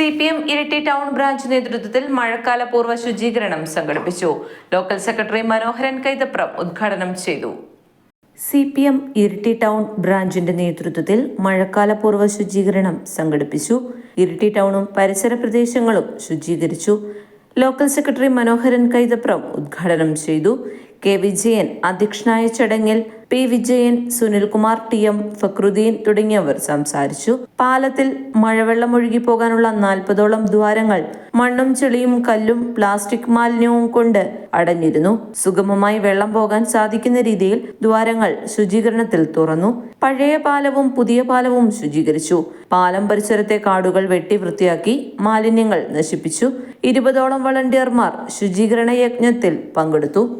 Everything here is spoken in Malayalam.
C P M Iritty town branch നേതൃത്വത്തിൽ മഴക്കാല പൂർവ ശുചീകരണം സംഘടിപ്പിച്ചു. ലോക്കൽ സെക്രട്ടറി മനോഹരൻ കൈതപ്രം ഉദ്ഘാടനം ചെയ്തു. C P M Iritty town ബ്രാഞ്ചിന്റെ നേതൃത്വത്തിൽ മഴക്കാല പൂർവ ശുചീകരണം സംഘടിപ്പിച്ചു. ഇരിട്ടി ടൗണും പരിസര പ്രദേശങ്ങളും ശുചീകരിച്ചു. ലോക്കൽ സെക്രട്ടറി മനോഹരൻ കൈതപ്രം ഉദ്ഘാടനം ചെയ്തു. കെ വിജയൻ അധ്യക്ഷനായ ചടങ്ങിൽ P Vijayan Sunilkumar T M Fakruddin തുടങ്ങിയവർ സംസാരിച്ചു. പാലത്തിൽ മഴവെള്ളം ഒഴുകി പോകാനുള്ള നാൽപ്പതോളം ദ്വാരങ്ങൾ മണ്ണും ചെളിയും കല്ലും പ്ലാസ്റ്റിക് മാലിന്യവും കൊണ്ട് അടഞ്ഞിരുന്നു. സുഗമമായി വെള്ളം പോകാൻ സാധിക്കുന്ന രീതിയിൽ ദ്വാരങ്ങൾ ശുചീകരണത്തിൽ തുറന്നു. പഴയ പാലവും പുതിയ പാലവും ശുചീകരിച്ചു. പാലം പരിസരത്തെ കാടുകൾ വെട്ടി വൃത്തിയാക്കി മാലിന്യങ്ങൾ നശിപ്പിച്ചു. ഇരുപതോളം വളണ്ടിയർമാർ ശുചീകരണ യജ്ഞത്തിൽ പങ്കെടുത്തു.